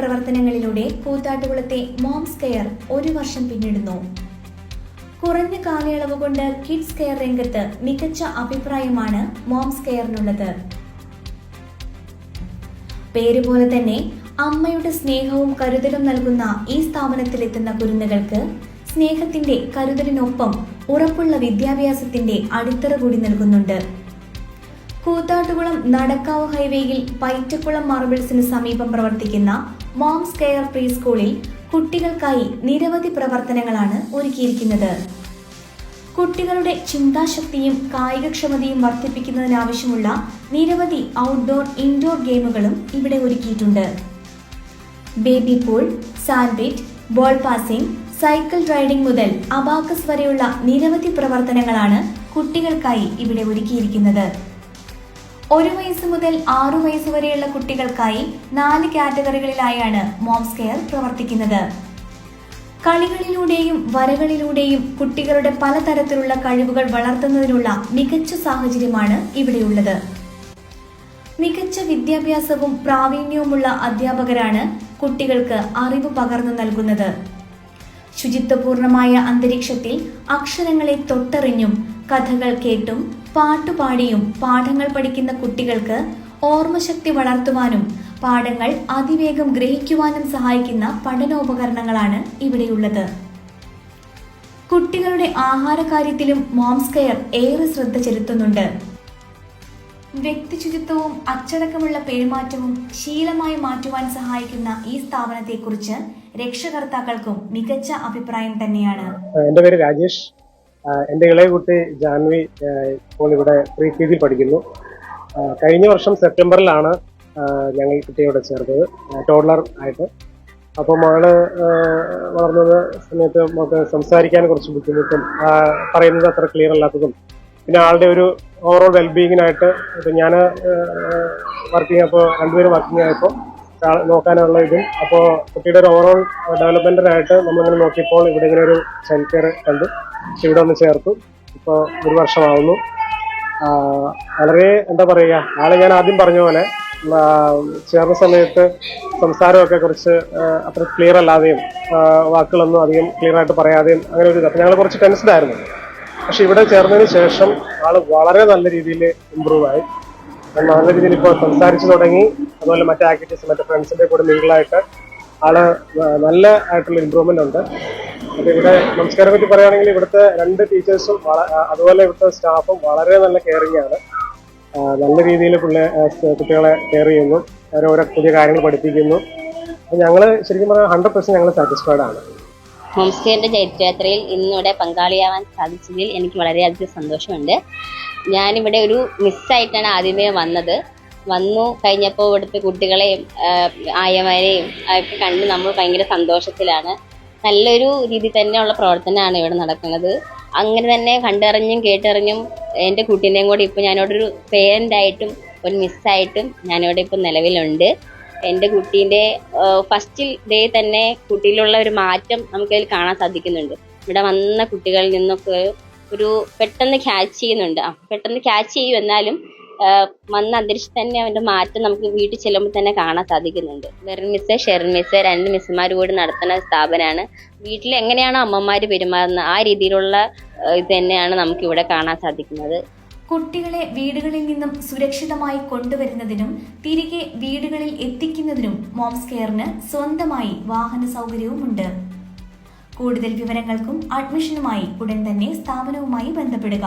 പ്രവർത്തനങ്ങളിലൂടെ കൂത്താട്ടുകുളത്തെ moms care ഒരു വർഷം പിന്നിടുന്നു. കുറഞ്ഞ കാലയളവ് കൊണ്ട് കിഡ്സ് കെയർ രംഗത്ത് മികച്ച അഭിപ്രായമാണ് മോംസ് കെയറിനുള്ളത്. പേരുപോലെ തന്നെ അമ്മയുടെ സ്നേഹവും കരുതലും നൽകുന്ന ഈ സ്ഥാപനത്തിലെത്തുന്ന കുരുന്നുകൾക്ക് സ്നേഹത്തിന്റെ കരുതലിനൊപ്പം ഉറപ്പുള്ള വിദ്യാഭ്യാസത്തിന്റെ അടിത്തറ കൂടി നൽകുന്നുണ്ട്. കൂത്താട്ടുകുളം നടക്കാവ് ഹൈവേയിൽ പൈറ്റക്കുളം മാർബിൾസിന് സമീപം പ്രവർത്തിക്കുന്ന മോംസ് കെയർ പ്രീ സ്കൂളിൽ കുട്ടികൾക്കായി നിരവധി പ്രവർത്തനങ്ങളാണ് ഒരുക്കിയിരിക്കുന്നത്. കുട്ടികളുടെ ചിന്താശക്തിയും കായികക്ഷമതയും വർദ്ധിപ്പിക്കുന്നതിനാവശ്യമുള്ള നിരവധി ഔട്ട്ഡോർ ഇൻഡോർ ഗെയിമുകളും ഇവിടെ ഒരുക്കിയിട്ടുണ്ട്. Baby pool സാൻബിറ്റ് ball passing cycle riding മുതൽ അബാക്കസ് വരെയുള്ള നിരവധി പ്രവർത്തനങ്ങളാണ് കുട്ടികൾക്കായി ഇവിടെ ഒരുക്കിയിരിക്കുന്നത്. ഒരു വയസ്സ് മുതൽ ആറു വയസ്സ് വരെയുള്ള കുട്ടികൾക്കായി നാല് കാറ്റഗറികളിലായാണ് മോംസ് കെയർ പ്രവർത്തിക്കുന്നത്. കളികളിലൂടെയും വരകളിലൂടെയും കുട്ടികളുടെ പലതരത്തിലുള്ള കഴിവുകൾ വളർത്തുന്നതിനുള്ള മികച്ച സാഹചര്യമാണ് ഇവിടെയുള്ളത്. മികച്ച വിദ്യാഭ്യാസവും പ്രാവീണ്യവുമുള്ള അധ്യാപകരാണ് കുട്ടികൾക്ക് അറിവ് പകർന്നു നൽകുന്നത്. ശുചിത്വപൂർണമായ അന്തരീക്ഷത്തിൽ അക്ഷരങ്ങളെ തൊട്ടറിഞ്ഞും കഥകൾ കേട്ടും പാട്ടുപാടിയും പാഠങ്ങൾ പഠിക്കുന്ന കുട്ടികൾക്ക് ഓർമ്മശക്തി വളർത്തുവാനും പാഠങ്ങൾ അതിവേഗം ഗ്രഹിക്കുവാനും സഹായിക്കുന്ന പഠനോപകരണങ്ങളാണ് ഇവിടെയുള്ളത്. കുട്ടികളുടെ ആഹാരകാര്യത്തിലും മോംസ് കെയർ ഏറെ ശ്രദ്ധ ചെലുത്തുന്നുണ്ട്. വ്യക്തിശുചിത്വവും അച്ചടക്കമുള്ള പെരുമാറ്റവും ശീലമായി മാറ്റുവാൻ സഹായിക്കുന്ന ഈ സ്ഥാപനത്തെക്കുറിച്ച് രക്ഷകർത്താക്കൾക്കും മികച്ച അഭിപ്രായം തന്നെയാണ്. എന്റെ പേര് രാജേഷ്. എന്റെ ഇളയ കുട്ടി ജാൻവി ഇപ്പോൾ ഇവിടെ പ്രീ കെ ജിയിൽ പഠിക്കുന്നു കഴിഞ്ഞ വർഷം സെപ്റ്റംബറിലാണ് ഞങ്ങൾ കുട്ടിയെ ഇവിടെ ചേർത്തത് ടോഡ്ലർ ആയിട്ട്. അപ്പോൾ മകൾ വളർന്ന വളർന്നത് സമയത്ത് നമുക്ക് സംസാരിക്കാൻ കുറച്ച് ബുദ്ധിമുട്ടും പറയുന്നത് അത്ര ക്ലിയർ അല്ലാത്തതും പിന്നെ ആളുടെ ഒരു ഓവറോൾ വെൽബീയിങ്ങിനായിട്ട് ഇപ്പം ഞാൻ വർക്കിംഗ് അപ്പോൾ രണ്ടുപേരും വർക്കിംഗ് ആയപ്പോൾ നോക്കാനുള്ള ഇതും. അപ്പോൾ കുട്ടിയുടെ ഒരു ഓവറോൾ ഡെവലപ്മെന്റിനായിട്ട് നമ്മളിങ്ങനെ നോക്കിയപ്പോൾ ഇവിടെ ഇങ്ങനെ ഒരു ചൈൽഡ് കെയർ കണ്ടു. ഇവിടെ ഒന്ന് ചേർത്തു. ഇപ്പോൾ ഒരു വർഷമാവുന്നു. വളരെ എന്താ പറയുക ആളെ ഞാൻ ആദ്യം പറഞ്ഞ പോലെ ചേർന്ന സമയത്ത് സംസാരമൊക്കെ കുറച്ച് അത്ര ക്ലിയർ അല്ലാതെയും വാക്കുകളൊന്നും അധികം ക്ലിയർ ആയിട്ട് പറയാതെയും അങ്ങനെ ഒരു ഇത്. ഞങ്ങൾ കുറച്ച് ടെൻസ്ഡ് ആയിരുന്നു. പക്ഷെ ഇവിടെ ചേർന്നതിന് ശേഷം ആൾ വളരെ നല്ല രീതിയിൽ ഇമ്പ്രൂവ് ആയി. നല്ല രീതിയിൽ ഇപ്പോൾ സംസാരിച്ചു തുടങ്ങി. അതുപോലെ മറ്റേ ആക്ടിവിറ്റീസ് മറ്റേ ഫ്രണ്ട്സിന്റെ കൂടെ മിങ്കിളായിട്ട് ആൾ നല്ല ആയിട്ടുള്ള ഇമ്പ്രൂവ്മെന്റ് ഉണ്ട്. അപ്പൊ ഇവിടെ നമസ്കാരം പറ്റി പറയുകയാണെങ്കിൽ ഇവിടുത്തെ രണ്ട് ടീച്ചേഴ്സും അതുപോലെ ഇവിടുത്തെ സ്റ്റാഫും വളരെ നല്ല കെയറിംഗ് ആണ്. നല്ല രീതിയിൽ പിള്ളേ കുട്ടികളെ കെയർ ചെയ്യുന്നു. അവരെ ഓരോ പുതിയ കാര്യങ്ങൾ പഠിപ്പിക്കുന്നു. ഞങ്ങൾ ശരിക്കും പറഞ്ഞാൽ ഹൺഡ്രഡ് പെർസെന്റ് ഞങ്ങൾ സാറ്റിസ്ഫൈഡ് ആണ്. ഹോം സ്റ്റേന്റെ ചരിത്രയാത്രയിൽ ഇന്നിവിടെ പങ്കാളിയാവാൻ സാധിച്ചതിൽ എനിക്ക് വളരെയധികം സന്തോഷമുണ്ട്. ഞാനിവിടെ ഒരു മിസ്സായിട്ടാണ് ആദ്യമേ വന്നത്. വന്നു. കഴിഞ്ഞപ്പോൾ ഇവിടുത്തെ കുട്ടികളെയും ആയമാരെയും ഒക്കെ കണ്ട് നമ്മൾ ഭയങ്കര സന്തോഷത്തിലാണ്. നല്ലൊരു രീതി തന്നെയുള്ള പ്രവർത്തനമാണ് ഇവിടെ നടക്കുന്നത്. അങ്ങനെ തന്നെ കണ്ടറിഞ്ഞും കേട്ടറിഞ്ഞും എന്റെ കുട്ടീനെയും കൂടി ഇപ്പോൾ ഞാനിവിടെ ഒരു പേരന്റായിട്ടും ഒരു മിസ്സായിട്ടും ഞാനിവിടെ ഇപ്പോൾ നിലവിലുണ്ട്. എന്റെ കുട്ടീന്റെ ഫസ്റ്റ് ഡേ തന്നെ കുട്ടിയിലുള്ള ഒരു മാറ്റം നമുക്കതിൽ കാണാൻ സാധിക്കുന്നുണ്ട്. ഇവിടെ വന്ന കുട്ടികളിൽ നിന്നൊക്കെ ഒരു പെട്ടെന്ന് ക്യാച്ച് ചെയ്യുന്നുണ്ട്. ആ പെട്ടെന്ന് ക്യാച്ച് ചെയ്യും എന്നാലും വന്ന അന്തരീക്ഷത്തിൽ തന്നെ അവന്റെ മാറ്റം നമുക്ക് വീട്ടിൽ ചെല്ലുമ്പോൾ തന്നെ കാണാൻ സാധിക്കുന്നുണ്ട്. മെറിൻ മിസ് ഷെറിൻ മിസ് രണ്ട് മിസ്സുമാർ കൂടി നടത്തുന്ന സ്ഥാപനമാണ്. വീട്ടിൽ എങ്ങനെയാണ് അമ്മമാർ പെരുമാറുന്നത് ആ രീതിയിലുള്ള ഇത് തന്നെയാണ് നമുക്ക് ഇവിടെ കാണാൻ സാധിക്കുന്നത്. കുട്ടികളെ വീടുകളിൽ നിന്നും സുരക്ഷിതമായി കൊണ്ടുവരുന്നതിനും തിരികെ വീടുകളിൽ എത്തിക്കുന്നതിനും മോംസ് കെയറിന് സ്വന്തമായി വാഹന സൗകര്യവുമുണ്ട്. കൂടുതൽ വിവരങ്ങൾക്കും അഡ്മിഷനുമായി ഉടൻ തന്നെ സ്ഥാപനവുമായി ബന്ധപ്പെടുക.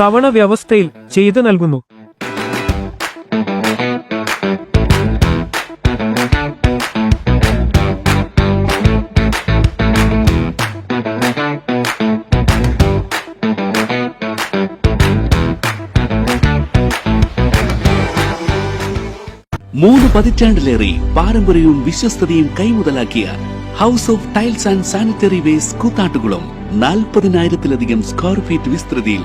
തവണ വ്യവസ്ഥയിൽ ചെയ്തു നൽകുന്നു. മൂന്ന് പതിറ്റാണ്ടിലേറെ പാരമ്പര്യവും വിശ്വസ്തയും കൈമുതലാക്കിയ house of tiles and sanitary waste Koothattukulam നാൽപ്പതിനായിരത്തിലധികം സ്ക്വയർ ഫീറ്റ് വിസ്തൃതിയിൽ